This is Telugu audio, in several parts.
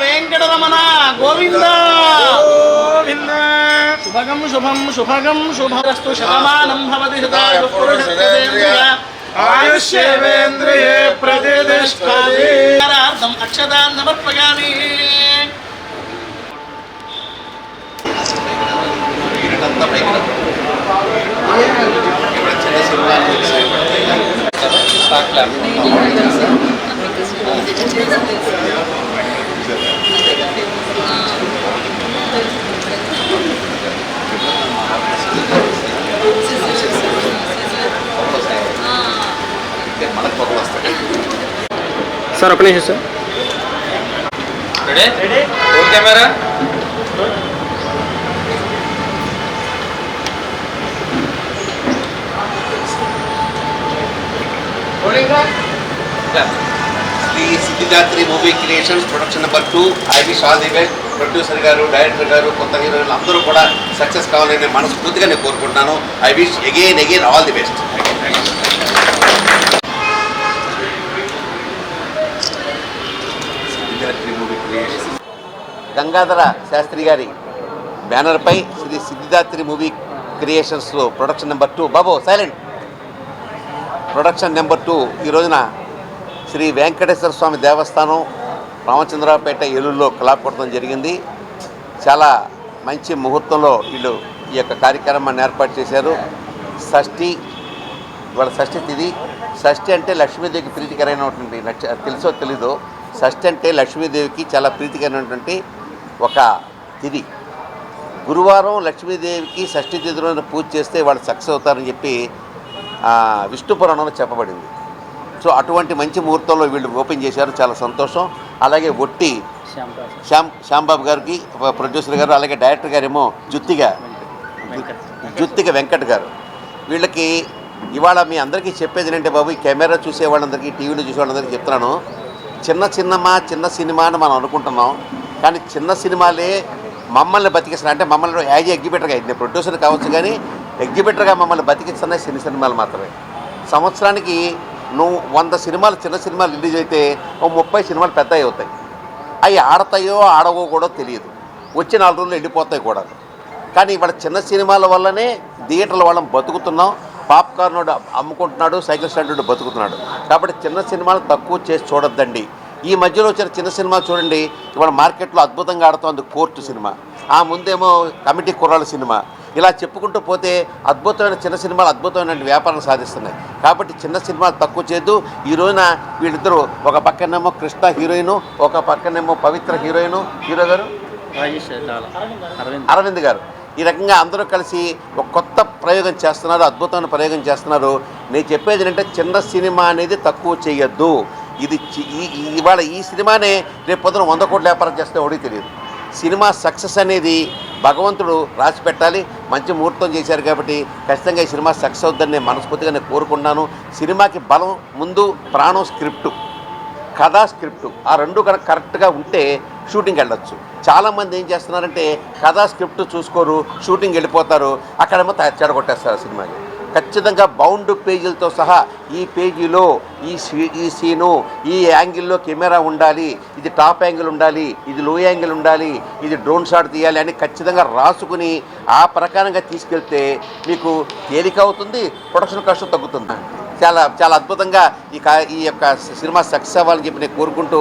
వెంకటరమణ గోవింద! శుభగం శుభం శుభగం శుభరస్తు శతమానం భవతి శతాయు పురుషేంద్రియ ఆయుష్యేంద్రియే ప్రతిష్టతి అర్థం అక్షదాన్ సమర్పయామి సార్ ఒక నిమిషం sir. Ready ready camera Shri Siddhidatri movie creations production number two I wish all the best producer గారు డైరెక్టర్ గారు కొత్త హీరోయిన్లు అందరూ కూడా సక్సెస్ కావాలని నేను మనస్ఫూర్తిగా నేను కోరుకుంటున్నాను. I wish again again all the best movie Gangadhara Shastri గారి బ్యానర్పై Shri Siddhidatri movie క్రియేషన్స్లో production number two Babu silent production number two ఈ రోజున శ్రీ వెంకటేశ్వర స్వామి దేవస్థానం రామచంద్రరావుపేట ఏలూరులో కళాపడటం జరిగింది. చాలా మంచి ముహూర్తంలో వీళ్ళు ఈ యొక్క కార్యక్రమాన్ని ఏర్పాటు చేశారు. షష్ఠి ఇవాళ షష్ఠి తిది. షష్ఠి అంటే లక్ష్మీదేవికి ప్రీతికరమైనటువంటి నక్ష తెలుసో తెలీదో షష్ఠి అంటే లక్ష్మీదేవికి చాలా ప్రీతికరమైనటువంటి ఒక తిది. గురువారం లక్ష్మీదేవికి షష్ఠి తిథి రోజున పూజ చేస్తే వాళ్ళు సక్సెస్ అవుతారని చెప్పి విష్ణు పురాణంలో చెప్పబడింది. సో అటువంటి మంచి ముహూర్తంలో వీళ్ళు ఓపెన్ చేశారు. చాలా సంతోషం. అలాగే ఒట్టి శ్యామ్ శ్యాంబాబు గారికి ప్రొడ్యూసర్ గారు అలాగే డైరెక్టర్ గారేమో జుత్తిగా జుత్తిగా వెంకట్ గారు. వీళ్ళకి ఇవాళ మీ అందరికీ చెప్పేది ఏంటంటే బాబు ఈ కెమెరా చూసే వాళ్ళందరికీ టీవీలో చూసే వాళ్ళందరికీ చెప్తున్నాను. చిన్న సినిమా చిన్న సినిమా అని మనం అనుకుంటున్నాం. కానీ చిన్న సినిమాలే మమ్మల్ని బతికిస్తున్నా అంటే మమ్మల్ని యాజ్ ఎగ్జిబిటర్గా అయింది ప్రొడ్యూసర్ కావచ్చు కానీ ఎగ్జిబిటర్గా మమ్మల్ని బతికిస్తున్న చిన్న సినిమాలు మాత్రమే. సంవత్సరానికి నువ్వు వంద సినిమాలు చిన్న సినిమాలు రిలీజ్ అయితే ఓ ముప్పై సినిమాలు పెద్ద అవుతాయి. అవి ఆడతాయో ఆడవో కూడా తెలియదు. వచ్చి నాలుగు రోజులు వెళ్ళిపోతాయి కూడా. కానీ ఇవాళ చిన్న సినిమాల వల్లనే థియేటర్ల వాళ్ళం బతుకుతున్నాం. పాప్కార్న్ వాడు అమ్ముకుంటున్నాడు సైకిల్ స్టాండ్ బతుకుతున్నాడు. కాబట్టి చిన్న సినిమాలు తక్కువ చేసి చూడొద్దండి. ఈ మధ్యలో వచ్చిన చిన్న సినిమా చూడండి. ఇవాళ మార్కెట్లో అద్భుతంగా ఆడుతోంది కోర్టు సినిమా. ఆ ముందేమో కమిటీ కుర్రాళ్ళ సినిమా. ఇలా చెప్పుకుంటూ పోతే అద్భుతమైన చిన్న సినిమాలు అద్భుతమైన వ్యాపారం సాధిస్తున్నాయి. కాబట్టి చిన్న సినిమాలు తక్కువ చేయొద్దు. ఈ రోజున వీళ్ళిద్దరూ ఒక పక్కనేమో కృష్ణ హీరోయిన్ ఒక పక్కనేమో పవిత్ర హీరోయిన్. హీరో గారు? అరవింద్. గారు. ఈ రకంగా అందరూ కలిసి ఒక కొత్త ప్రయోగం చేస్తున్నారు అద్భుతమైన ప్రయోగం చేస్తున్నారు. నేను చెప్పేది ఏంటంటే చిన్న సినిమా అనేది తక్కువ చేయొద్దు. ఇది ఇవాళ ఈ సినిమానే రేపు పొద్దున వంద కోట్ల వ్యాపారం చేస్తే ఒకటి తెలియదు. సినిమా సక్సెస్ అనేది భగవంతుడు రాసి పెట్టాలి. మంచి ముహూర్తం చేశారు కాబట్టి ఖచ్చితంగా ఈ సినిమా సక్సెస్ అవుద్దని నేను మనస్ఫూర్తిగా నేను కోరుకున్నాను సినిమాకి బలం ముందు ప్రాణం స్క్రిప్టు కథా స్క్రిప్ట్ ఆ రెండు కనుక కరెక్ట్గా ఉంటే షూటింగ్ వెళ్ళొచ్చు. చాలామంది ఏం చేస్తున్నారంటే కథా స్క్రిప్ట్ చూసుకోరు షూటింగ్ వెళ్ళిపోతారు. అక్కడేమో త- చెడగొట్టేస్తారు సినిమాకి. ఖచ్చితంగా బౌండ్ పేజీలతో సహా ఈ పేజీలో ఈ సీ- ఈ సీను ఈ యాంగిల్లో కెమెరా ఉండాలి ఇది టాప్ యాంగిల్ ఉండాలి ఇది లో యాంగిల్ ఉండాలి ఇది డ్రోన్ షాట్ తీయాలి అని ఖచ్చితంగా రాసుకుని ఆ ప్రకారంగా తీసుకెళ్తే మీకు తేలిక అవుతుంది ప్రొడక్షన్ ఖర్చు తగ్గుతుంది. చాలా చాలా అద్భుతంగా ఈ కా ఈ యొక్క సినిమా సక్సెస్ అవ్వాలని చెప్పి నేను కోరుకుంటూ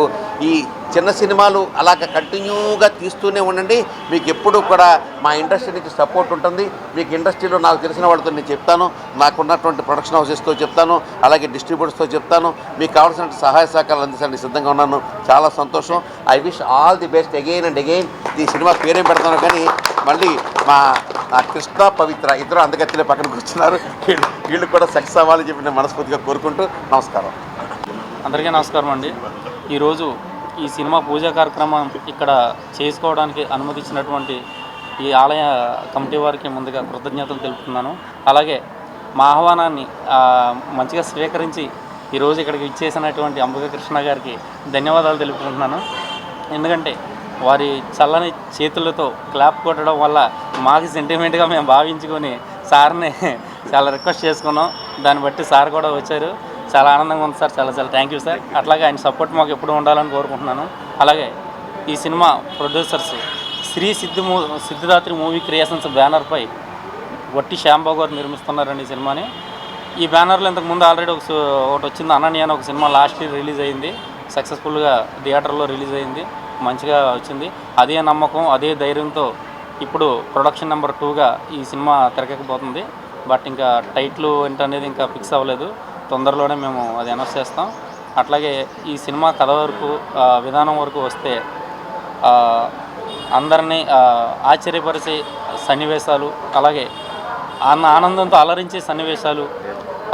ఈ చిన్న సినిమాలు అలాగ కంటిన్యూగా తీస్తూనే ఉండండి. మీకు ఎప్పుడూ కూడా మా ఇండస్ట్రీ నుంచి సపోర్ట్ ఉంటుంది. మీకు ఇండస్ట్రీలో నాకు తెలిసిన వాళ్ళతో నేను చెప్తాను. నాకున్నటువంటి ప్రొడక్షన్ హౌసెస్తో చెప్తాను. అలాగే డిస్ట్రిబ్యూటర్స్తో చెప్తాను. మీకు కావాల్సిన సహాయ సహకారాలు అందించడానికి సిద్ధంగా ఉన్నాను. చాలా సంతోషం. I wish all the best again and again. ఈ సినిమా పేరేం పెడతాను కానీ మళ్ళీ మా కృష్ణ పవిత్ర ఇద్దరు అందగత్తిలో పక్కన కూర్చున్నారు. వీళ్ళు వీళ్ళు కూడా సక్సెస్ అవ్వాలని చెప్పి నేను మనస్ఫూర్తిగా కోరుకుంటూ నమస్కారం. అందరికీ నమస్కారం అండి. ఈరోజు ఈ సినిమా పూజా కార్యక్రమం ఇక్కడ చేసుకోవడానికి అనుమతించినటువంటి ఈ ఆలయ కమిటీ వారికి ముందుగా కృతజ్ఞతలు తెలుపుతున్నాను. అలాగే మా ఆహ్వానాన్ని మంచిగా స్వీకరించి ఈరోజు ఇక్కడికి ఇచ్చేసినటువంటి అంబిక కృష్ణ గారికి ధన్యవాదాలు తెలుపుకుంటున్నాను. ఎందుకంటే వారి చల్లని చేతులతో క్లాప్ కొట్టడం వల్ల మాకు సెంటిమెంట్గా మేము భావించుకొని సార్ని చాలా రిక్వెస్ట్ చేసుకున్నాం. దాన్ని బట్టి సార్ కూడా వచ్చారు. చాలా ఆనందంగా ఉంది సార్. చాలా చాలా థ్యాంక్ యూ సార్. అట్లాగే ఆయన సపోర్ట్ మాకు ఎప్పుడు ఉండాలని కోరుకుంటున్నాను. అలాగే ఈ సినిమా ప్రొడ్యూసర్స్ శ్రీ సిద్ధి మూ సిద్ధిదాత్రి మూవీ క్రియేషన్స్ బ్యానర్పై వట్టి శ్యాంబాబు గారు నిర్మిస్తున్నారండి ఈ సినిమాని. ఈ బ్యానర్లో ఇంతకుముందు ఆల్రెడీ ఒక ఒకటి వచ్చింది. అనన్య అని ఒక సినిమా లాస్ట్ ఇయర్ రిలీజ్ అయింది. సక్సెస్ఫుల్గా థియేటర్లో రిలీజ్ అయింది. మంచిగా వచ్చింది. అదే నమ్మకం అదే ధైర్యంతో ఇప్పుడు ప్రొడక్షన్ నెంబర్ టూగా ఈ సినిమా తెరకెక్కిపోతుంది. బట్ ఇంకా టైట్లు ఏంటనేది ఇంకా ఫిక్స్ అవ్వలేదు. తొందరలోనే మేము అది అనౌన్స్ చేస్తాం. అట్లాగే ఈ సినిమా కథ వరకు విధానం వరకు వస్తే అందరినీ ఆశ్చర్యపరిచే సన్నివేశాలు అలాగే ఆనందంతో అలరించే సన్నివేశాలు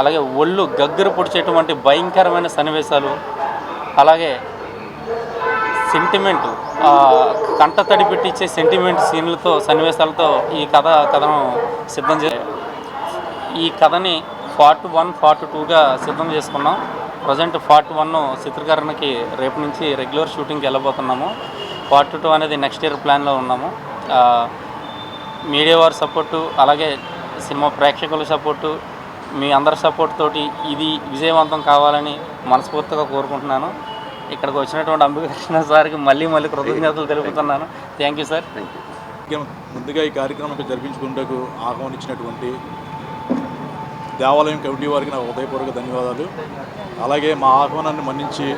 అలాగే ఒళ్ళు గగ్గర పొడిచేటువంటి భయంకరమైన సన్నివేశాలు అలాగే సెంటిమెంట్ కంట తడి పెట్టించే సెంటిమెంట్ సీన్లతో సన్నివేశాలతో ఈ కథ కథను సిద్ధం చే ఈ కథని పార్ట్ వన్ పార్ట్ టూగా సిద్ధం చేసుకున్నాం. ప్రజెంట్ పార్ట్ వన్ చిత్రీకరణకి రేపు నుంచి రెగ్యులర్ షూటింగ్కి వెళ్ళబోతున్నాము. పార్ట్ టూ అనేది నెక్స్ట్ ఇయర్ ప్లాన్లో ఉన్నాము. మీడియా వారి సపోర్టు అలాగే సినిమా ప్రేక్షకుల సపోర్టు మీ అందరి సపోర్ట్ తోటి ఇది విజయవంతం కావాలని మనస్ఫూర్తిగా కోరుకుంటున్నాను. ఇక్కడికి వచ్చినటువంటి అంబికృష్ణ సార్కి మళ్ళీ మళ్ళీ కృతజ్ఞతలు తెలుపుతున్నాను. థ్యాంక్ యూ సార్ ముందుగా ఈ కార్యక్రమం ఇక్కడ జరిపించుకుంటూ ఆహ్వానించినటువంటి దేవాలయం కమిటీ వారికి నా హృదయపూర్వక ధన్యవాదాలు. అలాగే మా ఆహ్వానాన్ని మన్నించి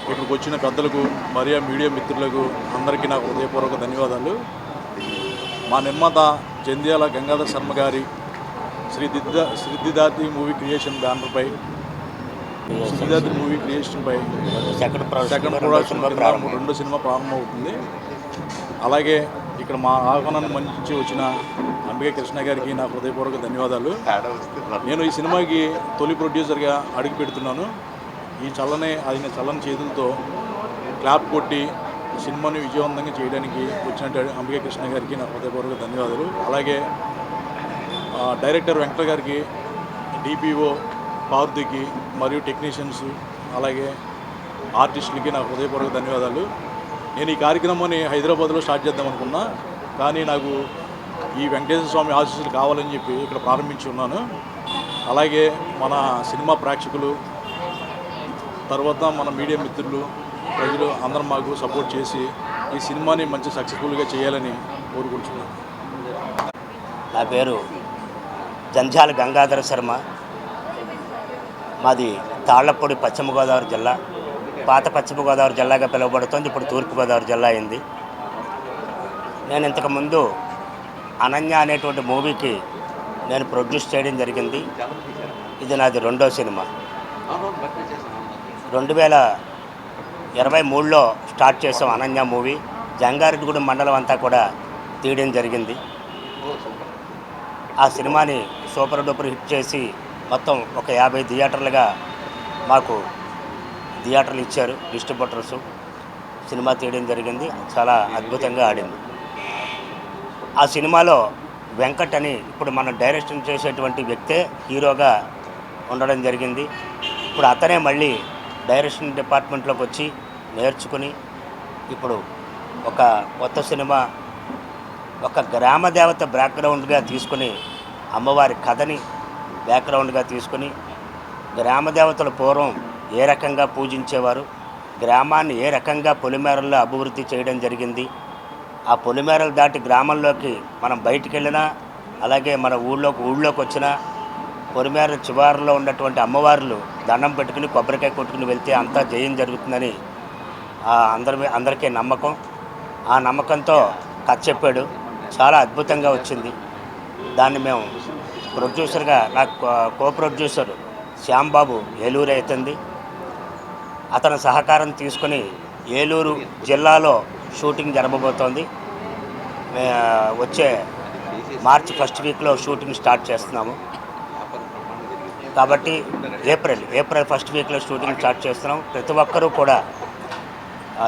ఇక్కడికి వచ్చిన పెద్దలకు మరియు మీడియా మిత్రులకు అందరికీ నా హృదయపూర్వక ధన్యవాదాలు. మా నిర్మాత జంధ్యాల గంగాధర్ శర్మ గారి శ్రీ దిద్ద శ్రీదిదాతి మూవీ క్రియేషన్ బ్యానర్పై శ్రీదిదాతి మూవీ క్రియేషన్పై సెకండ్ ప్రొడక్షన్ కింద రెండో సినిమా ప్రారంభమవుతుంది. అలాగే ఇక్కడ మా ఆహ్వానాన్ని మన్నించి వచ్చిన అంబిక కృష్ణ గారికి నా హృదయపూర్వక ధన్యవాదాలు. నేను ఈ సినిమాకి తొలి ప్రొడ్యూసర్గా అడుగు పెడుతున్నాను. ఈ చల్లని ఆయన చల్లని చేతులతో క్లాప్ కొట్టి సినిమాని విజయవంతంగా చేయడానికి వచ్చినట్టు అంబిక కృష్ణ గారికి నా హృదయపూర్వక ధన్యవాదాలు. అలాగే డైరెక్టర్ వెంకట గారికి డిపిఓ పార్దుకి మరియు టెక్నీషియన్స్ అలాగే ఆర్టిస్టులకి నా హృదయపూర్వక ధన్యవాదాలు. నేను ఈ కార్యక్రమాన్ని హైదరాబాద్లో స్టార్ట్ చేద్దాం అనుకున్నా కానీ నాకు ఈ వెంకటేశ్వర స్వామి ఆశీస్సులు కావాలని చెప్పి ఇక్కడ ప్రారంభించి ఉన్నాను. అలాగే మన సినిమా ప్రేక్షకులు తర్వాత మన మీడియా మిత్రులు ప్రజలు అందరం మాకు సపోర్ట్ చేసి ఈ సినిమాని మంచి సక్సెస్ఫుల్గా చేయాలని కోరుకుంటున్నాను. నా పేరు జంజాల గంగాధర శర్మ. మాది తాళ్ళపూడి పశ్చిమ గోదావరి జిల్లా. పాత పశ్చిమ గోదావరి జిల్లాగా పిలువబడుతోంది. ఇప్పుడు తూర్పుగోదావరి జిల్లా అయింది. నేను ఇంతకుముందు అనన్య అనేటువంటి మూవీకి నేను ప్రొడ్యూస్ చేయడం జరిగింది. ఇది నాది రెండో సినిమా. రెండు వేల ఇరవై మూడులో స్టార్ట్ చేసాం అనన్య మూవీ. జంగారెడ్డిగూడెం మండలం అంతా కూడా తీయడం జరిగింది. ఆ సినిమాని సూపర్ డూపర్ హిట్ చేసి మొత్తం ఒక యాభై థియేటర్లుగా మాకు థియేటర్లు ఇచ్చారు డిస్ట్రిబ్యూటర్స్. సినిమా తీయడం జరిగింది చాలా అద్భుతంగా ఆడింది. ఆ సినిమాలో వెంకట్ అని ఇప్పుడు మనం డైరెక్షన్ చేసేటువంటి వ్యక్తే హీరోగా ఉండడం జరిగింది. ఇప్పుడు అతనే మళ్ళీ డైరెక్షన్ డిపార్ట్మెంట్లోకి వచ్చి నేర్చుకుని ఇప్పుడు ఒక కొత్త సినిమా ఒక గ్రామ దేవత బ్యాక్గ్రౌండ్గా తీసుకుని అమ్మవారి కథని బ్యాక్గ్రౌండ్గా తీసుకుని గ్రామ దేవతలు పూర్వం ఏ రకంగా పూజించేవారు గ్రామాన్ని ఏ రకంగా పొలిమేరల్లో అభివృద్ధి చేయడం జరిగింది ఆ పొలిమేరలు దాటి గ్రామంలోకి మనం బయటికి వెళ్ళినా అలాగే మన ఊళ్ళోకి ఊళ్ళోకి వచ్చినా పొలిమేర చివారులో ఉన్నటువంటి అమ్మవార్లు దండం పెట్టుకుని కొబ్బరికాయ కొట్టుకుని వెళ్తే అంతా జయం జరుగుతుందని అందరి అందరికీ నమ్మకం. ఆ నమ్మకంతో కథ చెప్పాడు. చాలా అద్భుతంగా వచ్చింది. దాన్ని మేము ప్రొడ్యూసర్గా నాకు కో- ప్రొడ్యూసర్ శ్యాంబాబు ఏలూరు అవుతుంది అతని సహకారం తీసుకుని ఏలూరు జిల్లాలో షూటింగ్ జరగబోతోంది వచ్చే మార్చి ఫస్ట్ వీక్లో షూటింగ్ స్టార్ట్ చేస్తున్నాము. కాబట్టి ఏప్రిల్ ఏప్రిల్ ఫస్ట్ వీక్లో షూటింగ్ స్టార్ట్ చేస్తున్నాం. ప్రతి ఒక్కరూ కూడా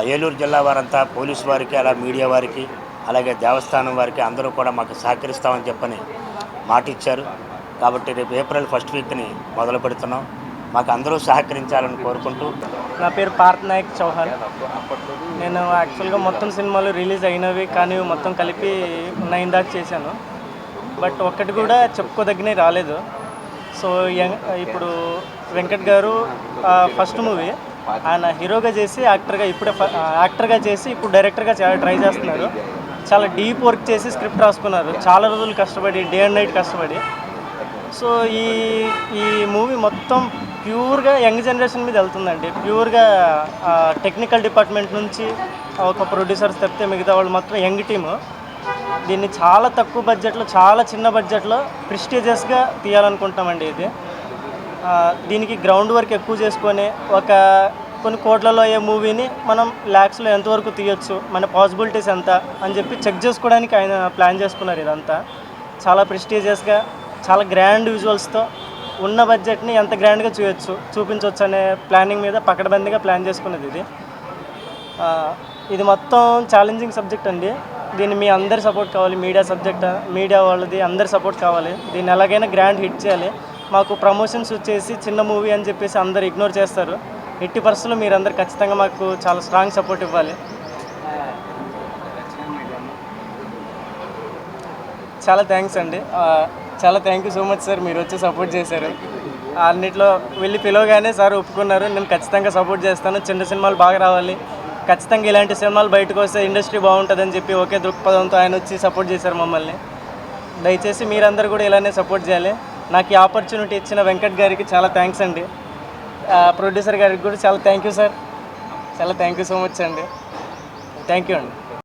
ఏలూరు జిల్లా వారంతా పోలీసు వారికి అలా మీడియా వారికి అలాగే దేవస్థానం వారికి అందరూ కూడా మాకు సహకరిస్తామని చెప్పని మాట ఇచ్చారు కాబట్టి రేపు ఏప్రిల్ ఫస్ట్ వీక్ని మొదలు పెడుతున్నాం. మాకు అందరూ సహకరించాలని కోరుకుంటూ. నా పేరు పార్థ్ నాయక్ చౌహాన్. నేను యాక్చువల్గా మొత్తం సినిమాలు రిలీజ్ అయినవి కానీ మొత్తం కలిపి నైన్ దాకా చేశాను. బట్ ఒక్కటి కూడా చెప్పుకోదగినవి రాలేదు. సో ఇప్పుడు వెంకట్ గారు ఫస్ట్ మూవీ. ఆయన హీరోగా చేసి యాక్టర్గా ఇప్పుడే యాక్టర్గా చేసి ఇప్పుడు డైరెక్టర్గా చాలా ట్రై చేస్తున్నారు. చాలా డీప్ వర్క్ చేసి స్క్రిప్ట్ రాసుకున్నారు. చాలా రోజులు కష్టపడి డే అండ్ నైట్ కష్టపడి. సో ఈ ఈ మూవీ మొత్తం ప్యూర్గా యంగ్ జనరేషన్ మీద వెళ్తుందండి. ప్యూర్గా టెక్నికల్ డిపార్ట్మెంట్ నుంచి ఒక ప్రొడ్యూసర్స్ తప్పితే మిగతా వాళ్ళు మొత్తం యంగ్ టీము. దీన్ని చాలా తక్కువ బడ్జెట్లో చాలా చిన్న బడ్జెట్లో ప్రిస్టీజియస్గా తీయాలనుకుంటామండి ఇది. దీనికి గ్రౌండ్ వర్క్ ఎక్కువ చేసుకొని ఒక కొన్ని కోట్లలో అయ్యే మూవీని మనం ల్యాక్స్లో ఎంతవరకు తీయొచ్చు మన పాసిబిలిటీస్ ఎంత అని చెప్పి చెక్ చేసుకోవడానికి ఆయన ప్లాన్ చేసుకున్నారు ఇదంతా. చాలా ప్రెస్టీజియస్గా చాలా గ్రాండ్ విజువల్స్తో ఉన్న బడ్జెట్ని ఎంత గ్రాండ్గా చూయొచ్చు చూపించవచ్చు అనే ప్లానింగ్ మీద పక్కడబందిగా ప్లాన్ చేసుకున్నది ఇది. ఇది మొత్తం ఛాలెంజింగ్ సబ్జెక్ట్ అండి. దీన్ని మీ అందరి సపోర్ట్ కావాలి మీడియా సబ్జెక్ట్ మీడియా వాళ్ళది అందరి సపోర్ట్ కావాలి. దీన్ని ఎలాగైనా గ్రాండ్ హిట్ చేయాలి. మాకు ప్రమోషన్స్ వచ్చేసి చిన్న మూవీ అని చెప్పేసి అందరు ఇగ్నోర్ చేస్తారు. ఎట్టి పరిస్థితుల్లో మీరందరూ ఖచ్చితంగా మాకు చాలా స్ట్రాంగ్ సపోర్ట్ ఇవ్వాలి. చాలా థ్యాంక్స్ అండి. చాలా thank you so much sir మీరు వచ్చి సపోర్ట్ చేశారు. అన్నిట్లో వెళ్ళి పిలవగానే సార్ ఒప్పుకున్నారు. నేను ఖచ్చితంగా సపోర్ట్ చేస్తాను. చిన్న సినిమాలు బాగా రావాలి. ఖచ్చితంగా ఇలాంటి సినిమాలు బయటకు వస్తే ఇండస్ట్రీ బాగుంటుందని చెప్పి ఒకే దృక్పథంతో ఆయన వచ్చి సపోర్ట్ చేశారు మమ్మల్ని. దయచేసి మీరందరూ కూడా ఇలానే సపోర్ట్ చేయాలి. నాకు ఈ ఆపర్చునిటీ ఇచ్చిన వెంకట్ గారికి చాలా థ్యాంక్స్ అండి. ప్రొడ్యూసర్ గారికి కూడా చాలా థ్యాంక్ యూ సార్ చాలా థ్యాంక్ యూ సో మచ్ అండి. థ్యాంక్ యూ అండి.